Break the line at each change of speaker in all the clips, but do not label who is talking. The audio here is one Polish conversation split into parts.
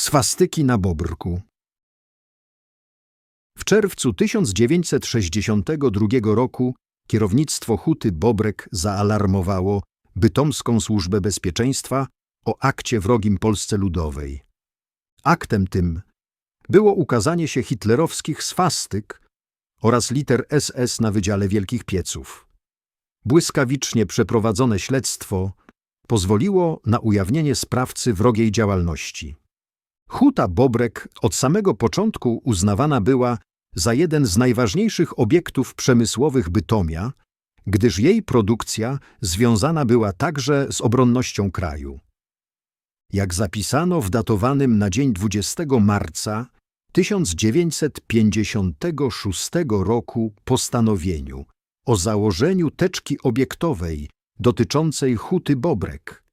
Swastyki na Bobrku W czerwcu 1962 roku kierownictwo Huty Bobrek zaalarmowało Bytomską Służbę Bezpieczeństwa o akcie wrogim Polsce Ludowej. Aktem tym było ukazanie się hitlerowskich swastyk oraz liter SS na Wydziale Wielkich Pieców. Błyskawicznie przeprowadzone śledztwo pozwoliło na ujawnienie sprawcy wrogiej działalności. Huta Bobrek od samego początku uznawana była za jeden z najważniejszych obiektów przemysłowych Bytomia, gdyż jej produkcja związana była także z obronnością kraju. Jak zapisano w datowanym na dzień 20 marca 1956 roku postanowieniu o założeniu teczki obiektowej dotyczącej Huty Bobrek.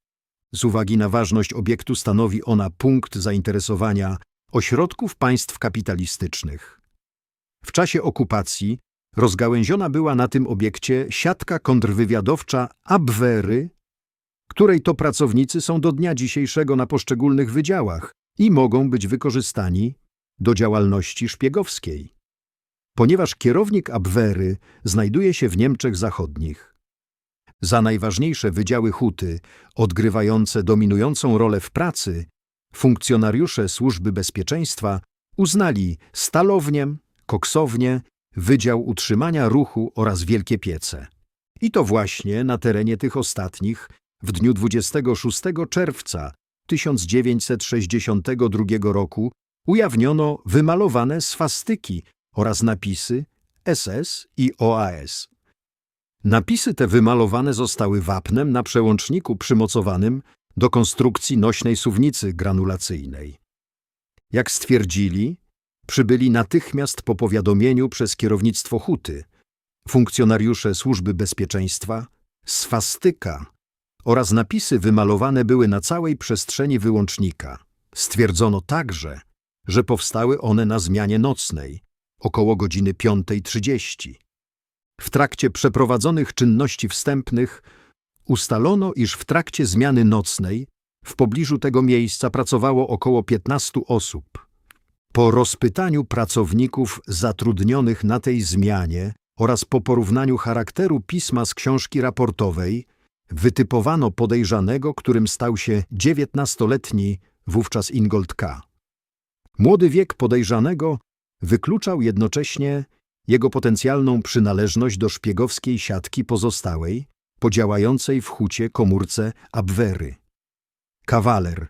Z uwagi na ważność obiektu stanowi ona punkt zainteresowania ośrodków państw kapitalistycznych. W czasie okupacji rozgałęziona była na tym obiekcie siatka kontrwywiadowcza Abwery, której to pracownicy są do dnia dzisiejszego na poszczególnych wydziałach i mogą być wykorzystani do działalności szpiegowskiej. Ponieważ kierownik Abwery znajduje się w Niemczech Zachodnich. Za najważniejsze wydziały huty, odgrywające dominującą rolę w pracy, funkcjonariusze Służby Bezpieczeństwa uznali stalownię, koksownię, Wydział Utrzymania Ruchu oraz Wielkie Piece. I to właśnie na terenie tych ostatnich w dniu 26 czerwca 1962 roku ujawniono wymalowane swastyki oraz napisy SS i OAS. Napisy te wymalowane zostały wapnem na przełączniku przymocowanym do konstrukcji nośnej suwnicy granulacyjnej. Jak stwierdzili, przybyli natychmiast po powiadomieniu przez kierownictwo huty, funkcjonariusze służby bezpieczeństwa, swastyka oraz napisy wymalowane były na całej przestrzeni wyłącznika. Stwierdzono także, że powstały one na zmianie nocnej, około godziny 5.30. W trakcie przeprowadzonych czynności wstępnych ustalono, iż w trakcie zmiany nocnej w pobliżu tego miejsca pracowało około 15 osób. Po rozpytaniu pracowników zatrudnionych na tej zmianie oraz po porównaniu charakteru pisma z książki raportowej wytypowano podejrzanego, którym stał się 19-letni wówczas Ingold K. Młody wiek podejrzanego wykluczał jednocześnie jego potencjalną przynależność do szpiegowskiej siatki pozostałej, podziałającej w hucie komórce Abwery. Kawaler,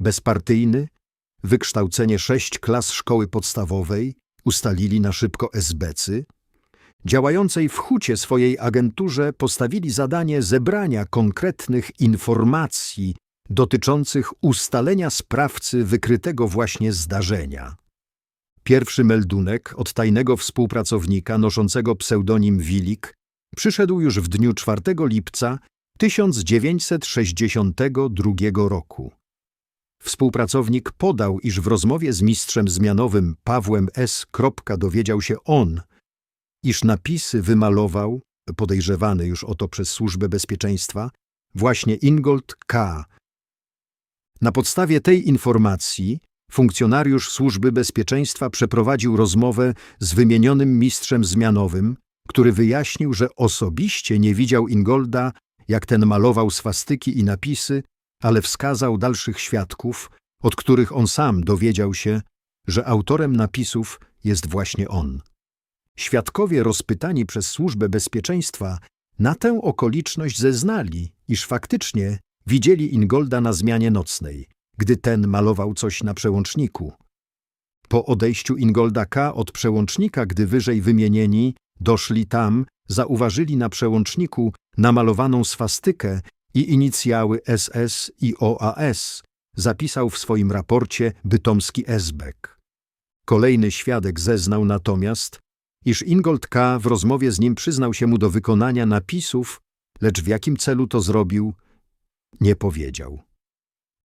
bezpartyjny, wykształcenie sześć klas szkoły podstawowej, ustalili na szybko esbecy, działającej w hucie swojej agenturze postawili zadanie zebrania konkretnych informacji dotyczących ustalenia sprawcy wykrytego właśnie zdarzenia. Pierwszy meldunek od tajnego współpracownika noszącego pseudonim Wilik przyszedł już w dniu 4 lipca 1962 roku. Współpracownik podał, iż w rozmowie z mistrzem zmianowym Pawłem S. dowiedział się on, iż napisy wymalował, podejrzewany już o to przez Służbę Bezpieczeństwa, właśnie Ingold K. Na podstawie tej informacji funkcjonariusz Służby Bezpieczeństwa przeprowadził rozmowę z wymienionym mistrzem zmianowym, który wyjaśnił, że osobiście nie widział Ingolda, jak ten malował swastyki i napisy, ale wskazał dalszych świadków, od których on sam dowiedział się, że autorem napisów jest właśnie on. Świadkowie rozpytani przez Służbę Bezpieczeństwa na tę okoliczność zeznali, iż faktycznie widzieli Ingolda na zmianie nocnej, gdy ten malował coś na przełączniku. Po odejściu Ingolda K. od przełącznika, gdy wyżej wymienieni doszli tam, zauważyli na przełączniku namalowaną swastykę i inicjały SS i OAS, zapisał w swoim raporcie bytomski Esbek. Kolejny świadek zeznał natomiast, iż Ingold K. w rozmowie z nim przyznał się mu do wykonania napisów, lecz w jakim celu to zrobił, nie powiedział.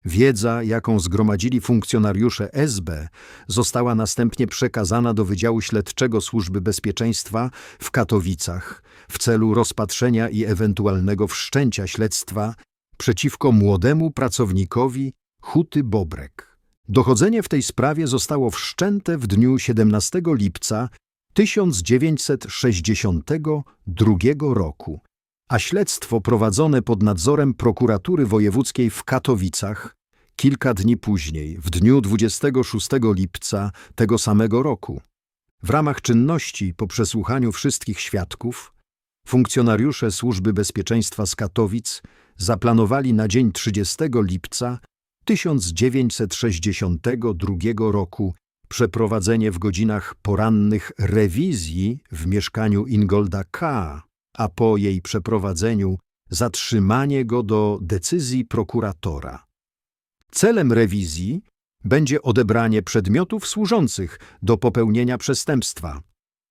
Wiedza, jaką zgromadzili funkcjonariusze SB, została następnie przekazana do Wydziału Śledczego Służby Bezpieczeństwa w Katowicach w celu rozpatrzenia i ewentualnego wszczęcia śledztwa przeciwko młodemu pracownikowi Huty Bobrek. Dochodzenie w tej sprawie zostało wszczęte w dniu 17 lipca 1962 roku, a śledztwo prowadzone pod nadzorem prokuratury wojewódzkiej w Katowicach kilka dni później, w dniu 26 lipca tego samego roku. W ramach czynności po przesłuchaniu wszystkich świadków, funkcjonariusze Służby Bezpieczeństwa z Katowic zaplanowali na dzień 30 lipca 1962 roku przeprowadzenie w godzinach porannych rewizji w mieszkaniu Ingolda K., a po jej przeprowadzeniu zatrzymanie go do decyzji prokuratora. Celem rewizji będzie odebranie przedmiotów służących do popełnienia przestępstwa.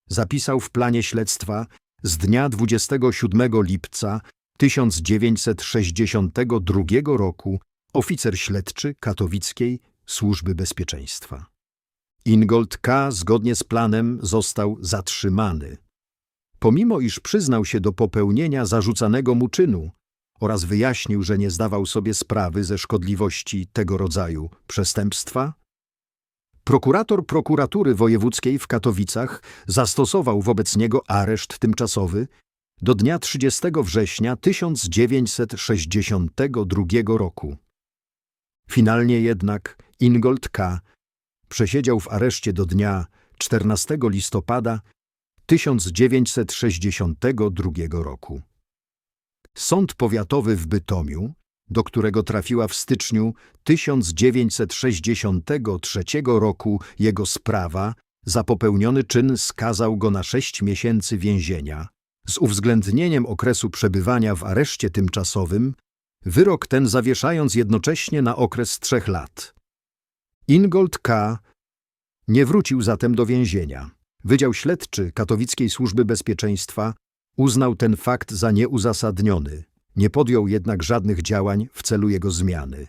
Zapisał w planie śledztwa z dnia 27 lipca 1962 roku oficer śledczy katowickiej Służby Bezpieczeństwa. Ingold K. zgodnie z planem został zatrzymany. Pomimo iż przyznał się do popełnienia zarzucanego mu czynu oraz wyjaśnił, że nie zdawał sobie sprawy ze szkodliwości tego rodzaju przestępstwa, prokurator prokuratury wojewódzkiej w Katowicach zastosował wobec niego areszt tymczasowy do dnia 30 września 1962 roku. Finalnie jednak Ingold K. przesiedział w areszcie do dnia 14 listopada 1962 roku. Sąd powiatowy w Bytomiu, do którego trafiła w styczniu 1963 roku jego sprawa, za popełniony czyn skazał go na sześć miesięcy więzienia. Z uwzględnieniem okresu przebywania w areszcie tymczasowym, wyrok ten zawieszając jednocześnie na okres trzech lat. Ingold K. nie wrócił zatem do więzienia. Wydział Śledczy Katowickiej Służby Bezpieczeństwa uznał ten fakt za nieuzasadniony, nie podjął jednak żadnych działań w celu jego zmiany.